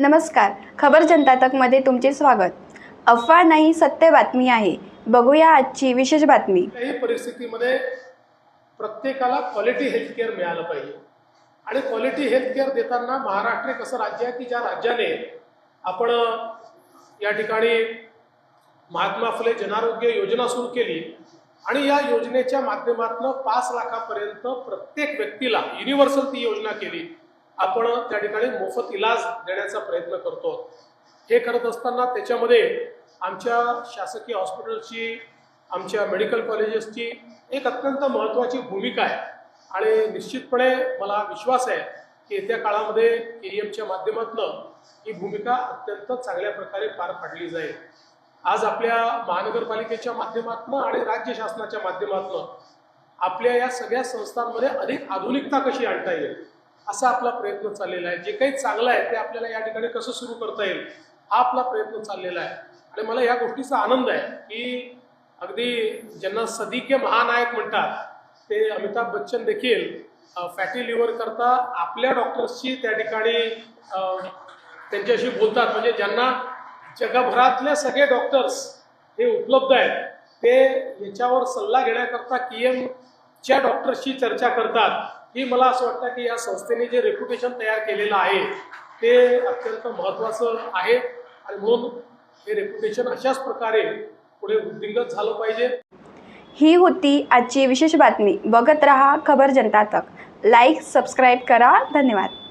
नमस्कार. खबर जनता तकमध्ये तुमचे स्वागत. अफवा नाही सत्य बातमी आहे. बघूया आजची विशेष बातमी. काही परिस्थितीमध्ये प्रत्येकाला क्वालिटी हेल्थकेअर मिळालं पाहिजे. आणि क्वालिटी हेल्थकेअर देताना महाराष्ट्र एक असं राज्य आहे की ज्या राज्याने आपण या ठिकाणी महात्मा फुले जनारोग्य योजना सुरू केली आणि या योजनेच्या माध्यमातून पाच लाखापर्यंत प्रत्येक व्यक्तीला युनिव्हर्सल ती योजना केली. आपण त्या ठिकाणी मोफत इलाज देण्याचा प्रयत्न करतो. हे करत असताना त्याच्यामध्ये आमच्या शासकीय हॉस्पिटलची आमच्या मेडिकल कॉलेजेसची एक अत्यंत महत्त्वाची भूमिका आहे. आणि निश्चितपणे मला विश्वास आहे की येत्या काळामध्ये के एमच्या माध्यमातून ही भूमिका अत्यंत चांगल्या प्रकारे पार पाडली जाईल. आज आपल्या महानगरपालिकेच्या माध्यमातून आणि राज्य शासनाच्या माध्यमातून आपल्या या सगळ्या संस्थांमध्ये अधिक आधुनिकता कशी आणता येईल? असा आपला प्रयत्न चाललेला आहे. जे काही चांगलं आहे ते आपल्याला या ठिकाणी कसं सुरू करता येईल हा आपला प्रयत्न चाललेला आहे. आणि मला या गोष्टीचा आनंद आहे की अगदी ज्यांना सदिके महानायक म्हणतात ते अमिताभ बच्चन देखील फॅटी लिव्हर करता आपल्या डॉक्टर्सची त्या ठिकाणी त्यांच्याशी बोलतात. म्हणजे ज्यांना जगभरातले सगळे डॉक्टर्स हे उपलब्ध आहेत ते याच्यावर सल्ला घेण्याकरता की एमच्या डॉक्टर्सशी चर्चा करतात. ही मला असं वाटतं की या संस्थेने जे रेप्युटेशन तयार केलेलं आहे ते अत्यंत महत्त्वाचं आहे. आणि म्हणून हे रेप्युटेशन अशाच प्रकारे पुढे वृद्धिंगत झालं पाहिजे. ही होती आजची विशेष बातमी. बघत रहा खबर जनता तक. लाईक सबस्क्राईब करा. धन्यवाद.